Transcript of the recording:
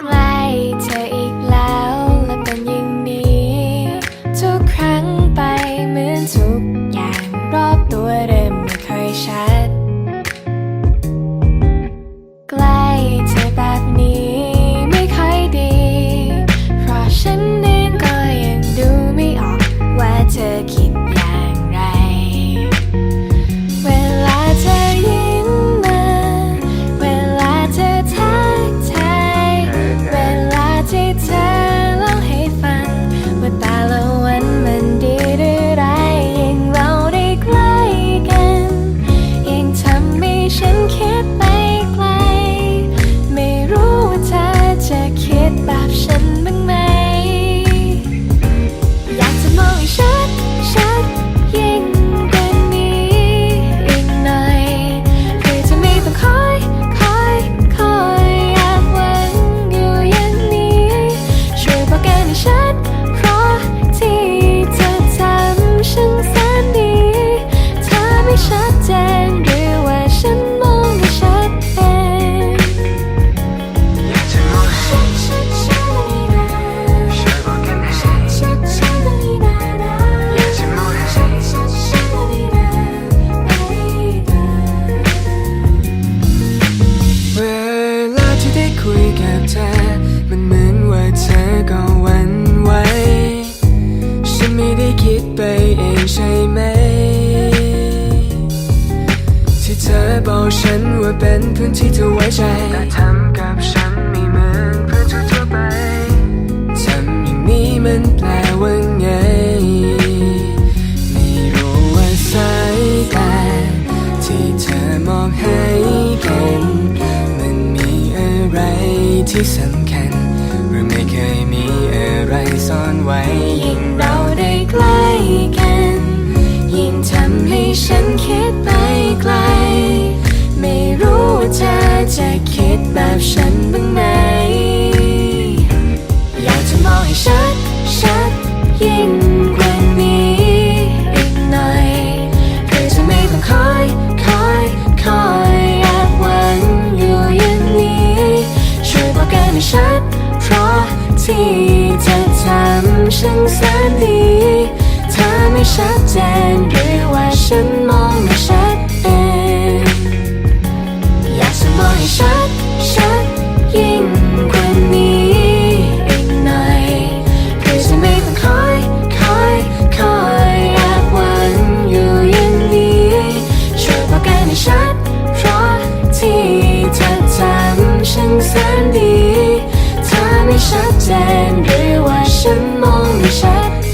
ใกล้เธออีกแล้ว กับเธอ มันเหมือนว่าเธอก็หวั่นไหว ฉันไม่ได้คิดไปเองใช่ไหม ที่เธอบอกฉันว่าเป็นพื้นที่เธอไว้ใจแต่ทำกับฉัน ที่สำคัญเราไม่เคยมีอะไรซ่อนไว้ ยิ่งเราได้ใกล้กัน ยิ่งทำให้ฉันคิดไปไกล ช่างแสนดีเธอไม่ชัดเจนหรือว่าฉัน shot